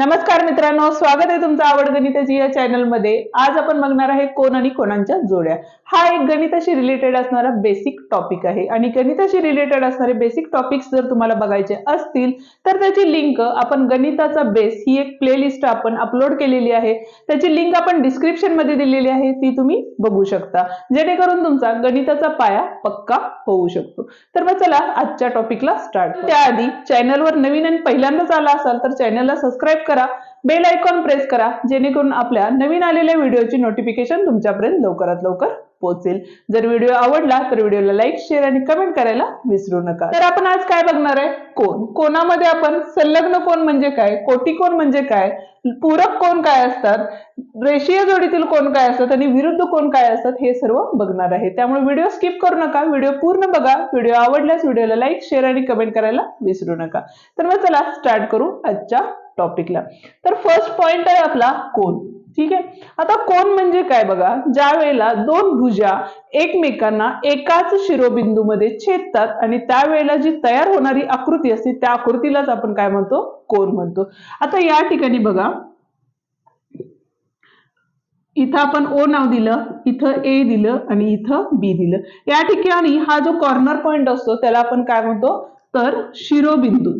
नमस्कार मित्रांनो स्वागत आहे तुमचं आवड गणिताची या चॅनलमध्ये. आज आपण बघणार आहे कोण आणि कोणांच्या जोड्या. हा एक गणिताशी रिलेटेड असणारा बेसिक टॉपिक आहे. आणि गणिताशी रिलेटेड असणारे बेसिक टॉपिक्स जर तुम्हाला बघायचे असतील तर त्याची लिंक आपण गणिताचा बेस ही एक प्लेलिस्ट आपण अपलोड केलेली आहे. त्याची लिंक आपण डिस्क्रिप्शनमध्ये दिलेली आहे. ती तुम्ही बघू शकता. जेणेकरून तुमचा गणिताचा पाया पक्का होऊ शकतो. तर मग चला आजच्या टॉपिकला स्टार्ट त्याआधी चॅनलवर नवीन आणि पहिल्यांदाच आला असाल तर चॅनलला सबस्क्राईब करा. बेल आयकॉन प्रेस करा जेणेकरून आपल्या नवीन आलेल्या व्हिडिओची नोटिफिकेशन तुमच्यापर्यंत लवकरात लवकर पोहोचेल. जर व्हिडिओ आवडला तर व्हिडिओला लाईक शेअर आणि कमेंट करायला विसरू नका. तर आपण आज काय बघणार आहे? कोण? कोणामध्ये आपण? संलग्न कोण म्हणजे काय? कोटी कोण म्हणजे काय? पूरक कोण काय असतात? रेषीय जोडीतील कोण काय असतात? आणि विरुद्ध कोण काय असतात? हे सर्व बघणार आहे. त्यामुळे व्हिडिओ स्किप करू नका. व्हिडिओ पूर्ण बघा. व्हिडिओ आवडल्यास व्हिडिओला लाईक शेअर आणि कमेंट करायला विसरू नका. तर मग चला स्टार्ट करू आजच्या टॉपिकला तर फर्स्ट पॉइंट आहे आपला कोण. ठीक आहे? आता कोण म्हणजे काय बघा? ज्या वेळेला दोन भुजा एकमेकांना एकाच शिरोबिंदूमध्ये छेदतात आणि त्यावेळेला जी तयार होणारी आकृती असते त्या आकृतीलाच आपण काय म्हणतो? कोण म्हणतो. आता या ठिकाणी बघा. इथं आपण ओ नाव दिलं इथं ए दिलं आणि इथं बी दिलं. या ठिकाणी हा जो कॉर्नर पॉइंट असतो त्याला आपण काय म्हणतो? तर शिरोबिंदू.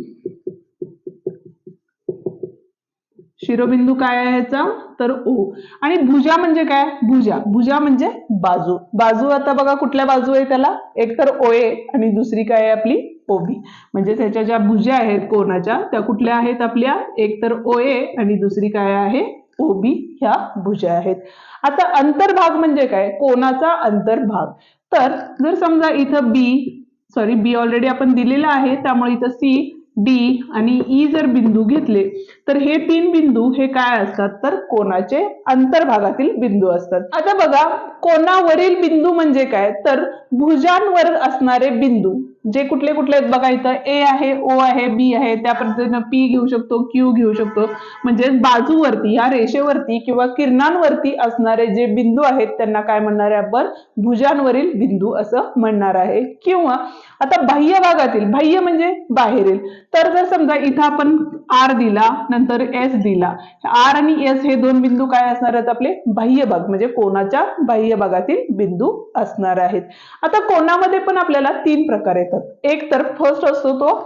शिरोबिंदू काय आहे ह्याचा? तर ओ. आणि भुजा म्हणजे काय? भुजा. भुजा म्हणजे बाजू. बाजू आता बघा कुठल्या बाजू आहे त्याला? एक तर ओए आणि दुसरी काय आहे आपली? ओबी म्हणजे त्याच्या ज्या भुजा आहेत कोणाच्या त्या कुठल्या आहेत आपल्या? एक तर ओए आणि दुसरी काय आहे? ओबी ह्या भुजा आहेत. आता अंतर्भाग म्हणजे काय? कोणाचा अंतर्भाग. तर जर समजा इथं बी सॉरी बी ऑलरेडी आपण दिलेला आहे त्यामुळे इथं सी डी आणि ई जर बिंदू घेतले तर हे तीन बिंदू हे काय असतात? तर कोणाचे अंतर्भागातील बिंदू असतात. आता बघा कोणावरील बिंदू म्हणजे काय? तर भुजांवर असणारे बिंदू. जे कुठले कुठले आहेत बघा इथं ए आहे ओ आहे बी आहे त्या पद्धतीनं पी घेऊ शकतो क्यू घेऊ शकतो. म्हणजे बाजूवरती या रेषेवरती किंवा किरणांवरती असणारे जे बिंदू आहेत त्यांना काय म्हणणार आहे आपण? भुजांवरील बिंदू असं म्हणणार आहे. किंवा आता बाह्य भागातील बाह्य म्हणजे बाहेरील. तर जर समजा इथं आपण आर दिला नंतर एस दिला आर आणि एस हे दोन बिंदू काय असणार आहेत आपले? बाह्य भाग म्हणजे कोणाच्या बाह्य भागातील बिंदू असणार आहेत. आता कोणामध्ये पण आपल्याला तीन प्रकार आहेत. येतात. एक तर फर्स्ट असतो तो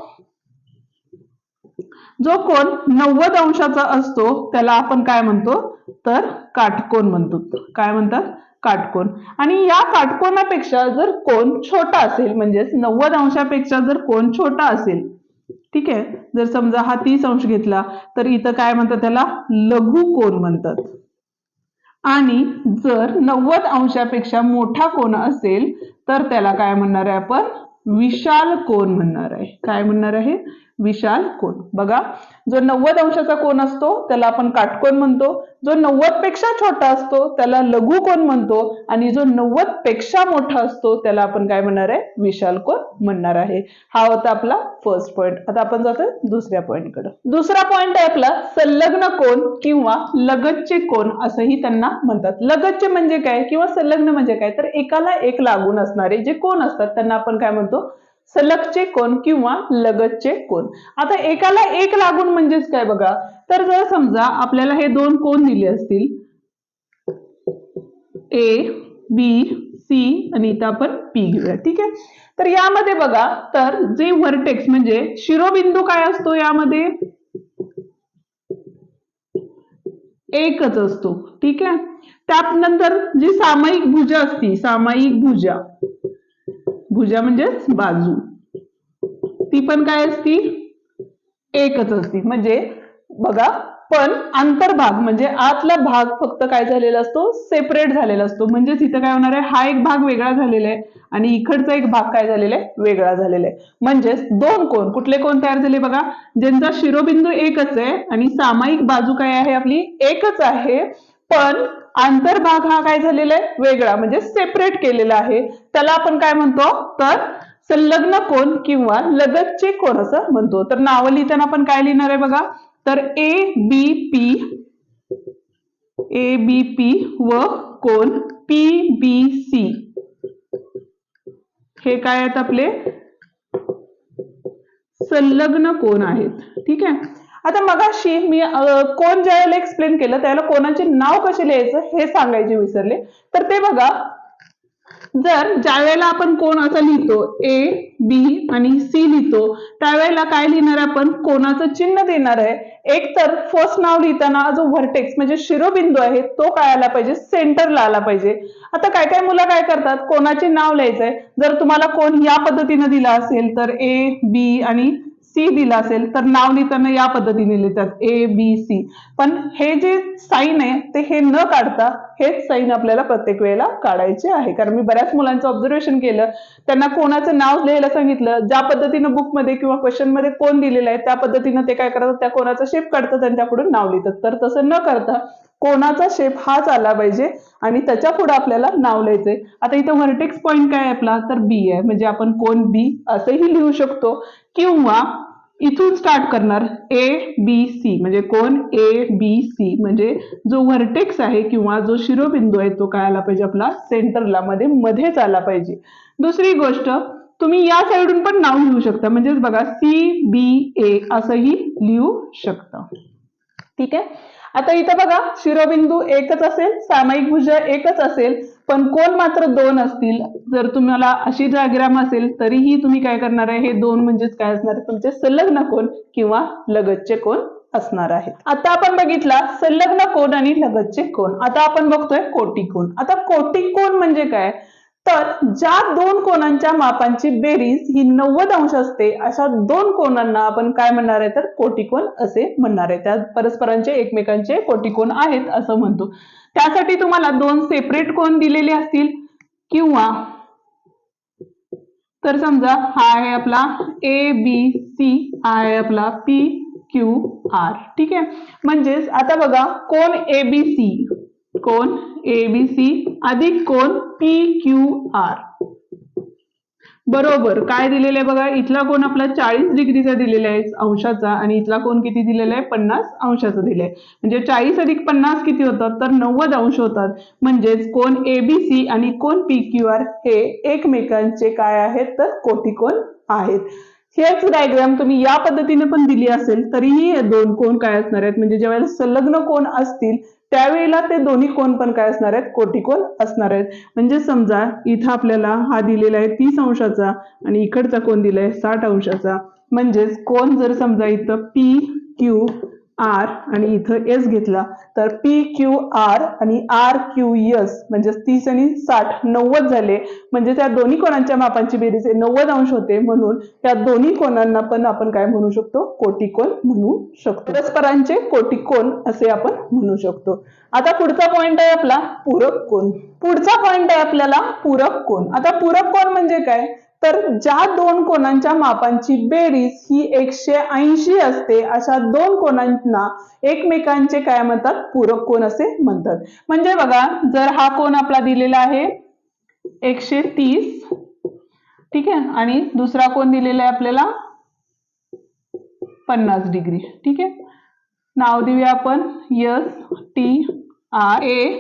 जो कोण नव्वद अंशाचा असतो त्याला आपण काय म्हणतो? तर काटकोन म्हणतो. काय म्हणतात? काटकोन. आणि या काटकोनापेक्षा जर कोण छोटा असेल म्हणजेच नव्वद अंशापेक्षा जर कोण छोटा असेल ठीक आहे? जर समजा हा तीस अंश घेतला तर इथं काय म्हणतात त्याला? लघु कोण म्हणतात. आणि जर नव्वद अंशापेक्षा मोठा कोण असेल तर त्याला काय म्हणणार आहे आपण? विशाल कोण म्हणणार आहे? काय म्हणणार आहे? विशाल कोण? बघा जो नव्वद अंशाचा कोण असतो त्याला आपण काटकोण म्हणतो. जो नव्वदपेक्षा छोटा असतो त्याला लघु कोण म्हणतो. आणि जो नव्वदपेक्षा मोठा असतो त्याला आपण काय म्हणणार आहे? विशाल कोण म्हणणार आहे. हा होता आपला फर्स्ट पॉइंट आता आपण जातो दुसऱ्या पॉइंटकडे दुसरा पॉइंट आहे आपला संलग्न कोण किंवा लगतचे कोण असंही त्यांना म्हणतात. लगतचे म्हणजे काय किंवा संलग्न म्हणजे काय? तर एकाला एक लागून असणारे जे कोण असतात त्यांना आपण काय म्हणतो? सलगचे कोण किंवा लगतचे कोण? आता एकाला एक लागून म्हणजेच काय बघा? तर जर समजा आपल्याला हे दोन कोण दिले असतील? ए बी सी आणि इथं आपण पी घेऊया. ठीक आहे? तर यामध्ये बघा तर जे व्हर्टेक्स म्हणजे शिरोबिंदू काय असतो यामध्ये? एकच असतो. ठीक आहे? त्यानंतर जी सामायिक भुजा असती सामायिक भुजा. भुजा म्हणजेच बाजू. ती पण काय असती? एकच असती. म्हणजे बघा पण अंतर्भाग म्हणजे आतला भाग फक्त काय झालेला असतो? सेपरेट झालेला असतो. म्हणजेच इथं काय होणार आहे? हा एक भाग वेगळा झालेला आहे. आणि इकडचा एक भाग काय झालेला आहे? वेगळा झालेला आहे. म्हणजेच दोन कोण कुठले कोण तयार झाले बघा? ज्यांचा शिरोबिंदू एकच आहे आणि सामायिक बाजू काय आहे आपली? एकच आहे. पण अंतर्भाग हा काय झालेला आहे? वेगळा म्हणजे सेपरेट केलेला आहे. त्याला आपण काय म्हणतो? तर संलग्न कोण किंवा लगतचे कोण असं म्हणतो. तर नावं लिहिताना आपण काय लिहिणार आहे बघा? तर A B P A B P व कोण पी बी सी हे काय आहेत आपले? संलग्न कोण आहेत. ठीक आहे? आता मगाशी मी कोण कोण ज्यावेळेला एक्सप्लेन केलं त्याला कोणाचे नाव कसे लिहायचं हे सांगायचे विसरले. तर ते बघा जर ज्या वेळेला आपण कोण असं लिहितो ए बी आणि सी लिहितो त्यावेळेला काय लिहिणार आहे आपण? कोणाचं चिन्ह देणार आहे? एक तर फर्स्ट नाव लिहिताना जो व्हर्टेक्स म्हणजे शिरोबिंदू आहे तो काय आला पाहिजे? सेंटरला आला पाहिजे. आता काय काय मुलं काय करतात? कोणाचे नाव लिहायचंय? जर तुम्हाला कोण या पद्धतीने दिला असेल तर ए बी आणि सी दिला असेल तर नाव लिहिताना या पद्धतीने लिहितात ए बी सी पण हे जे साईन आहे ते हे न काढता हेच साईन आपल्याला प्रत्येक वेळेला काढायचे आहे. कारण मी बऱ्याच मुलांचं ऑब्झर्वेशन केलं त्यांना कोणाचं नाव लिहायला सांगितलं ज्या पद्धतीनं बुकमध्ये किंवा क्वेश्चनमध्ये कोण दिलेलं आहे त्या पद्धतीनं ते काय करतात त्या कोणाचं शेप काढतात त्यांच्याकडून नाव लिहितात. तर तसं न करता कोणाचा शेप हाच आला पाहिजे आणि त्याच्या पुढे आपल्याला नाव लिहायचंय. आता इथं व्हर्टेक्स पॉईंट काय आपला? तर बी आहे. म्हणजे आपण कोण बी असंही लिहू शकतो. किंवा इथून स्टार्ट करणार ए बी सी म्हणजे कोण ए बी सी म्हणजे जो व्हर्टेक्स आहे किंवा जो शिरोबिंदू आहे तो काय आला पाहिजे आपला? सेंटरला मध्ये मध्येच आला पाहिजे. दुसरी गोष्ट तुम्ही या साईडून पण नाव लिहू शकता. म्हणजेच बघा सी बी ए असंही लिहू शकता. ठीक आहे? आता इथं बघा शिरोबिंदू एकच असेल सामायिक भुजा एकच असेल पण कोण मात्र दोन असतील? जर तुम्हाला अशी डायग्राम असेल तरीही तुम्ही काय करणार आहे? हे दोन म्हणजेच काय असणार? तुमचे संलग्न कोण किंवा लगतचे कोण असणार आहेत? आता आपण बघितला संलग्न कोण आणि लगतचे कोण. आता आपण बघतोय कोटी कोण. आता कोटी कोण म्हणजे काय? तर ज्या दोन कोणांच्या मापांची बेरीज ही नव्वद अंश असते अशा दोन कोणांना आपण काय म्हणणार आहे तर कोटिकोन असे म्हणणार आहे. त्या परस्परांचे एकमेकांचे कोटिकोन आहेत असं म्हणतो. त्यासाठी तुम्हाला दोन सेपरेट कोण दिलेले असतील किंवा तर समजा हा आहे आपला ए बी सी हा आहे आपला पी क्यू आर ठीक आहे? म्हणजेच आता बघा कोण ए बी सी कोण? ए बी सी अधिक कोण? पी क्यू आर बरोबर. काय दिलेलं आहे बघा? इथला कोण आपला चाळीस डिग्रीचा दिलेला आहे अंशाचा आणि इथला कोण किती दिलेला आहे? पन्नास अंशाचा दिलाय म्हणजे चाळीस अधिक पन्नास किती होतात? तर नव्वद अंश होतात. म्हणजेच कोण ए बी सी आणि कोण पी क्यू आर हे एकमेकांचे काय आहेत? तर कोटिकोण आहेत? हेच डायग्राम तुम्ही या पद्धतीने पण दिली असेल तरीही दोन कोण काय असणार आहेत? म्हणजे ज्यावेळेला संलग्न कोण असतील त्यावेळेला ते दोन्ही कोण पण काय असणार आहेत? कोटिकोन असणार आहेत. म्हणजे समजा इथं आपल्याला हा दिलेला आहे तीस अंशाचा आणि इकडचा कोण दिलाय साठ अंशाचा. म्हणजेच कोण जर समजा इथं पी क्यू आर आणि इथं एस घेतला तर पी क्यू आर आणि आर क्यू एस म्हणजे तीस आणि साठ नव्वद झाले. म्हणजे त्या दोन्ही कोणांच्या मापांची बेरीज नव्वद अंश होते. म्हणून त्या दोन्ही कोणांना पण आपण काय म्हणू शकतो? कोटिकोन म्हणू शकतो. परस्परांचे कोटिकोन असे आपण म्हणू शकतो. आता पुढचा पॉइंट आहे आपला पूरक कोण पुढचा पॉइंट आहे आपल्याला पूरक कोण आता पूरक कोण म्हणजे काय? तर ज्या दोन कोणांच्या मापांची बेरीज ही एकशे ऐंशी असते अशा दोन कोणांना एकमेकांचे काय म्हणतात? पूरक कोण असे म्हणतात. म्हणजे बघा जर हा कोण आपला दिलेला आहे एकशे तीस ठीक आहे? आणि दुसरा कोण दिलेला आहे आपल्याला पन्नास डिग्री ठीक आहे? नाव देऊया आपण S T R A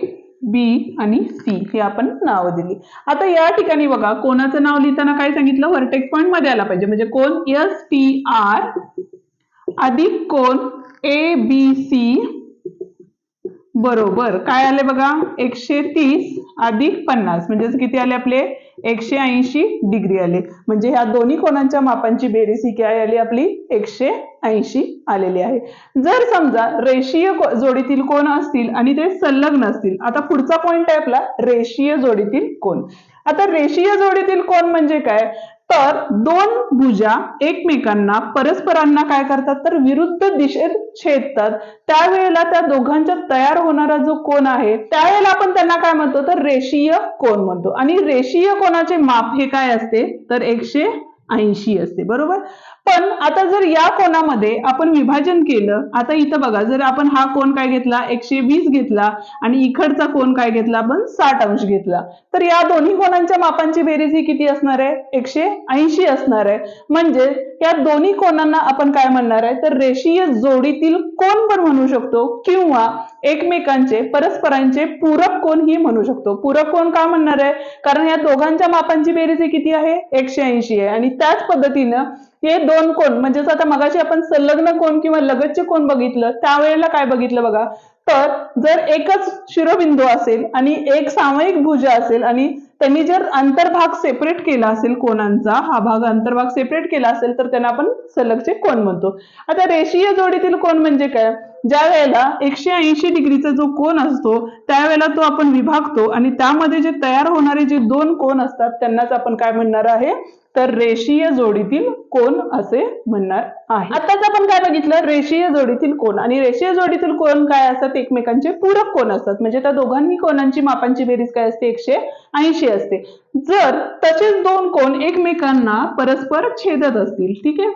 B आणि सी हे आपण नाव दिली. आता या ठिकाणी बघा कोणाचं नाव लिहिताना काय सांगितलं? व्हर्टेक्स पॉईंटमध्ये आला पाहिजे. म्हणजे कोण? एस टी आर अधिक कोण ए बी सी बरोबर. काय आले बघा? एकशे तीस अधिक पन्नास. म्हणजेच किती आले आपले? एकशे ऐंशी डिग्री आले. म्हणजे ह्या दोन्ही कोणांच्या मापांची बेरीज ही काय आली आपली? एकशे ऐंशी आलेले आहे. जर समजा रेषीय जोडीतील कोण असतील आणि ते संलग्न असतील आता पुढचा पॉइंट आहे आपला रेषीय जोडीतील कोण. आता रेषीय जोडीतील कोण म्हणजे काय? तर दोन भुजा एकमेकांना परस्परांना काय करतात? तर विरुद्ध दिशेत छेदतात. त्यावेळेला त्या दोघांच्या तयार होणारा जो कोण आहे त्यावेळेला आपण त्यांना काय म्हणतो? तर रेषीय कोण म्हणतो. आणि रेषीय कोणाचे माप हे काय असते? तर एकशे ऐंशी असते. बरोबर? पण आता जर या कोणामध्ये आपण विभाजन केलं आता इथं बघा जर आपण हा कोण काय घेतला एकशे वीस घेतला आणि इकडचा कोण काय घेतला आपण साठ अंश घेतला. तर या दोन्ही कोणांच्या मापांची बेरीज ही किती असणार आहे? एकशे ऐंशी असणार आहे. म्हणजे या दोन्ही कोणांना आपण काय म्हणणार आहे? तर रेषीय जोडीतील कोण पण म्हणू शकतो किंवा एकमेकांचे परस्परांचे पूरक कोण ही म्हणू शकतो. पूरक कोण का म्हणणार आहे? कारण या दोघांच्या मापांची बेरीज ही किती आहे? एकशे ऐंशी आहे. आणि त्याच पद्धतीनं हे दोन कोण? म्हणजेच आता मगाशी आपण संलग्न कोण किंवा लगतचे कोण बघितलं त्यावेळेला काय बघितलं बघा? तर जर एकच शिरोबिंदू असेल आणि एक सामायिक भुजा असेल आणि त्यांनी जर अंतर्भाग सेपरेट केला असेल कोणांचा हा भाग अंतर्भाग सेपरेट केला असेल तर त्यांना आपण सलगचे कोण म्हणतो. आता रेषीय जोडीतील कोण म्हणजे काय? ज्या वेळेला एकशे ऐंशी डिग्रीचा जो कोण असतो त्यावेळेला तो आपण विभागतो आणि त्यामध्ये जे तयार होणारे जे दोन कोण असतात त्यांनाच आपण काय म्हणणार आहे? तर रेषीय जोडीतील कोण असे म्हणणार आहे. आताच आपण काय बघितलं? रेषीय जोडीतील कोण आणि रेषीय जोडीतील कोण काय असतात? एकमेकांचे पूरक कोण असतात. म्हणजे त्या दोघांनी कोणांची मापांची बेरीज काय असते? एकशे ऐंशी असते. जर तसेच दोन कोण एकमेकांना परस्पर छेदत असतील ठीक आहे?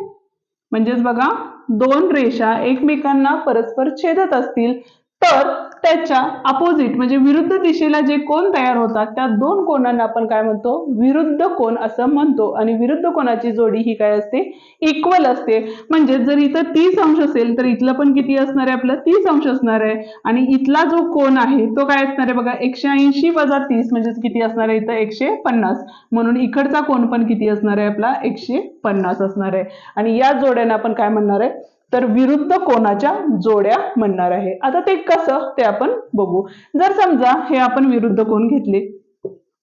म्हणजेच बघा दोन रेषा एकमेकांना परस्पर छेदत असतील तर त्याच्या अपोजिट म्हणजे विरुद्ध दिशेला जे कोण तयार होतात त्या दोन कोणांना आपण काय म्हणतो? विरुद्ध कोण असं म्हणतो. आणि विरुद्ध कोणाची जोडी ही काय असते? इक्वल असते. म्हणजे जर इथं तीस अंश असेल तर इथलं पण किती असणार आहे आपलं? तीस अंश असणार आहे. आणि इथला जो कोण आहे तो काय असणार आहे बघा? एकशे ऐंशी वजा तीस म्हणजे किती असणार आहे इथं? एकशे पन्नास. म्हणून इकडचा कोण पण किती असणार आहे आपला? एकशे पन्नास असणार आहे. आणि या जोड्याने आपण काय म्हणणार आहे? तर विरुद्ध कोणाच्या जोड्या म्हणणार आहे? आता ते कसं ते आपण बघू. जर समजा हे आपण विरुद्ध कोण घेतले?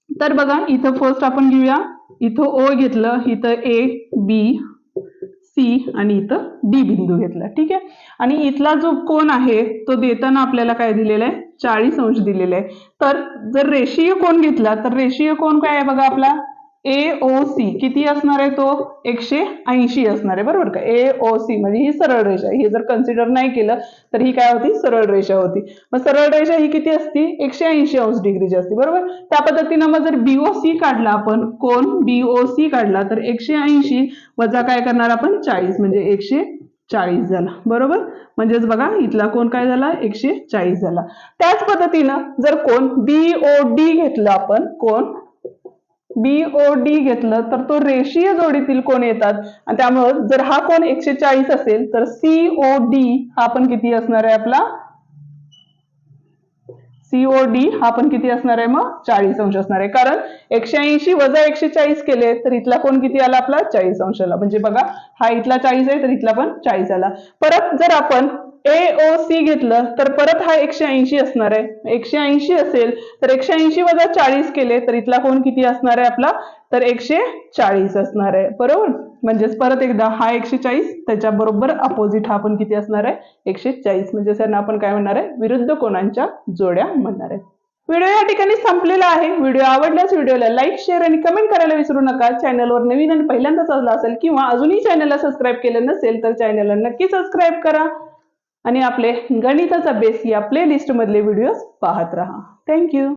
तर बघा इथं फर्स्ट आपण घेऊया. इथं ओ घेतलं इथं ए बी सी आणि इथं डी बिंदू घेतला. ठीक आहे? आणि इथला जो कोण आहे तो देताना आपल्याला काय दिलेला आहे? चाळीस अंश दिलेला आहे. तर जर रेषीय कोण घेतला तर रेषीय कोण काय आहे बघा आपला? ए ओ सी किती असणार आहे तो? एकशे ऐंशी असणार आहे बरोबर का? ए ओ सी म्हणजे ही सरळ रेषा. हे जर कन्सिडर नाही केलं तर ही काय होती? सरळ रेषा होती. मग सरळ रेषा ही किती असती? एकशे ऐंशी अंश डिग्रीची असते बरोबर? त्या पद्धतीनं मग जर बीओसी काढला आपण कोण? बीओसी काढला तर एकशे ऐंशी वजा काय करणार आपण? चाळीस. म्हणजे एकशे चाळीस झाला बरोबर? म्हणजेच बघा इथला कोण काय झाला? एकशे चाळीस झाला. त्याच पद्धतीनं जर कोण बीओ डी घेतलं आपण कोण? बीओडी घेतलं तर तो रेषीय जोडीतील कोण येतात? आणि त्यामुळं जर हा कोण एकशे चाळीस असेल तर सीओ डी हा पण किती असणार आहे आपला? सीओ डी हा पण किती असणार आहे मग? चाळीस अंश असणार आहे. कारण एकशे ऐंशी वजा एकशे चाळीस केले तर इथला कोण किती आला आपला? चाळीस अंश आला म्हणजे बघा हा इथला चाळीस आहे तर इथला पण चाळीस आला. परत जर आपण ए ओ सी घेतलं तर परत हा एकशे ऐंशी असणार आहे. एकशे ऐंशी असेल तर एकशे ऐंशी वजा चाळीस केले तर इथला कोण किती असणार आहे आपला? तर एकशे चाळीस असणार आहे. बरोबर? म्हणजेच परत एकदा हा एकशे चाळीस त्याच्या बरोबर अपोजिट हा पण किती असणार आहे? एकशे चाळीस. म्हणजे त्यांना आपण काय म्हणणार आहे? विरुद्ध कोणांच्या जोड्या म्हणणार आहे. व्हिडिओ या ठिकाणी संपलेला आहे. व्हिडिओ आवडल्यास व्हिडिओला लाईक शेअर आणि कमेंट करायला विसरू नका. चॅनलवर नवीन आणि पहिल्यांदाच आला असेल किंवा अजूनही चॅनलला सबस्क्राईब केलं नसेल तर चॅनलला नक्की सबस्क्राईब करा. आणि आपले गणिताचा बेस या प्लेलिस्टमधले व्हिडिओज पाहत राहा. थँक्यू